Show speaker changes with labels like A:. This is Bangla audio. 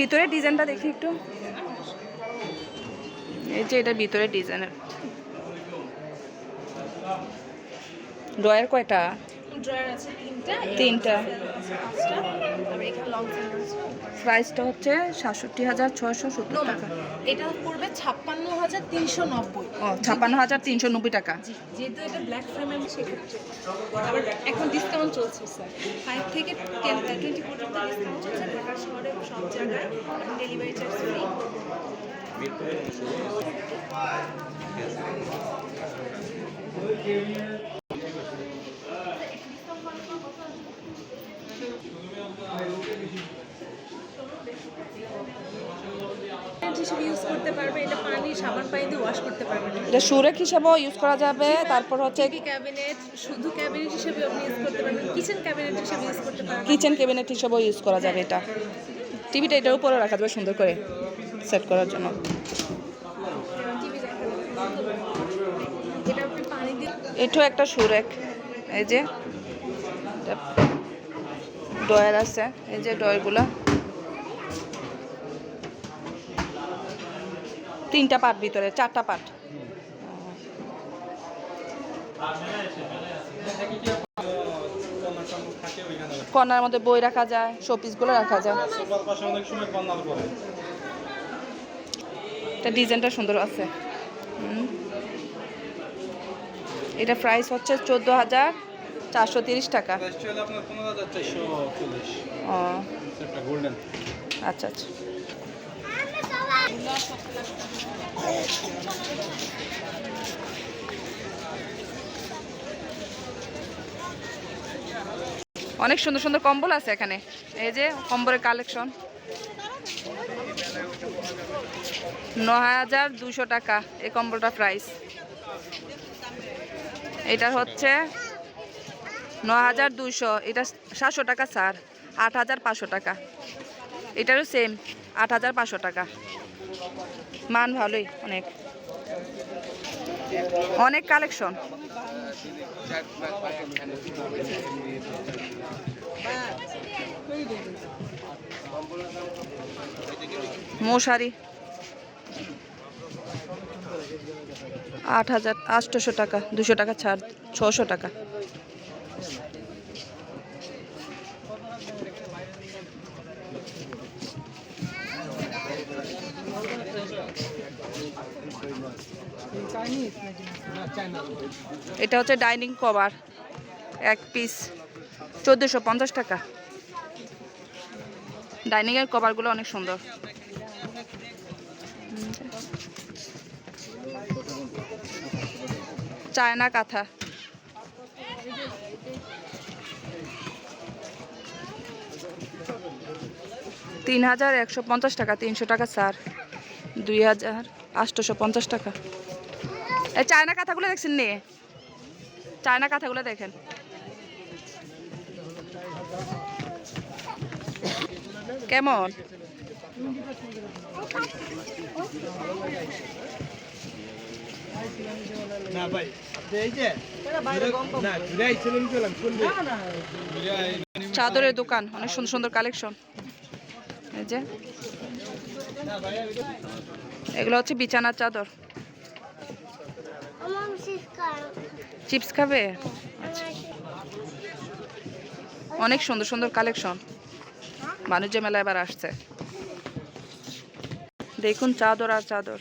A: ভিতরে ডিজাইনটা দেখি একটু। এই যে এটা ভিতরে ডিজাইনের। ড্রয়ার কয়টা?
B: ড্রয়ার আছে তিনটা?
A: তিনটা। প্রাইসটা হচ্ছে সাতষট্টি হাজার ছয়শো সত্তর টাকা।
B: এটা পড়বে ছাপ্পান্ন হাজার তিনশো নব্বই।
A: ও ছাপ্পান্ন হাজার তিনশো নব্বই টাকা।
B: জি যেহেতু এটা ব্ল্যাক ফ্রেম আমি সেক্ষেত্রে। আবার এখন ডিসকাউন্ট চলছে স্যার ফাইভ থেকে টেন টোয়েন্টি পর্যন্ত ডিসকাউন্ট চলছে ঢাকা শহরে সব জায়গায়। ডেলিভারি চার্জ ফ্রি হিসেবে ইউজ করতে পারবে এটা পানি সাবান পানি দিয়ে ওয়াশ করতে পারবেন
A: এটা সুরেক হিসাবেও ইউজ করা যাবে তারপর হচ্ছে
B: ক্যাবিনেট শুধু ক্যাবিনেট হিসেবে আপনি ইউজ করতে পারবেন কিচেন ক্যাবিনেট হিসেবে ইউজ করতে পারবেন।
A: কিচেন ক্যাবিনেট হিসাবেও ইউজ করা যাবে এটা। টিভিটা এটার উপরে রাখা যাবে সুন্দর করে সেট করার জন্য। এটাও একটা সুরেক এই যে। ডয়ার আছে, এই যে ডয়ারগুলা তিনটা পার্ট ভিতরে, চারটা পার্ট। কর্নার মধ্যে বই রাখা যায়, শোপিসগুলো রাখা যায়। এটা ডিজাইনটা সুন্দর আছে। এটা প্রাইস হচ্ছে চোদ্দ হাজার চারশো তিরিশ টাকা। ও। আচ্ছা আচ্ছা। অনেক সুন্দর সুন্দর কম্বল আছে এখানে। এই যে কম্বলের কালেকশন ন হাজার দুশো টাকা এই কম্বলটা প্রাইস এটা হচ্ছে ন হাজার দুশো এটা সাতশো টাকা স্যার, আট হাজার পাঁচশো টাকা। এটারও সেম আট হাজার পাঁচশো টাকা। মান ভালোই, অনেক। অনেক কালেকশন মশারি, আট হাজার আটশোশো টাকা, দুশো টাকা ছাড়, ছশো টাকা। এটা হচ্ছে ডাইনিং কভার, এক পিস, চোদ্দোশো পঞ্চাশ টাকা। ডাইনিংয়ের কভারগুলো অনেক সুন্দর। চায়না কাঁথা। তিন হাজার একশো পঞ্চাশ টাকা তিনশো টাকা স্যার। দুই হাজার আটশোশো পঞ্চাশ টাকা। এই চায়না কাঁথাগুলো দেখছেন নে? চায়না কাঁথাগুলো দেখেন। কেমন?
C: না ভাই এই যে
A: চাদরের দোকান অনেক সুন্দর সুন্দর কালেকশন। এই যে। এগুলো হচ্ছে বিছানার চাদর। চিপস খাবে? আচ্ছা। অনেক সুন্দর সুন্দর কালেকশন। বাণিজ্য মেলা এবার আসছে। দেখুন চাদর আর চাদর।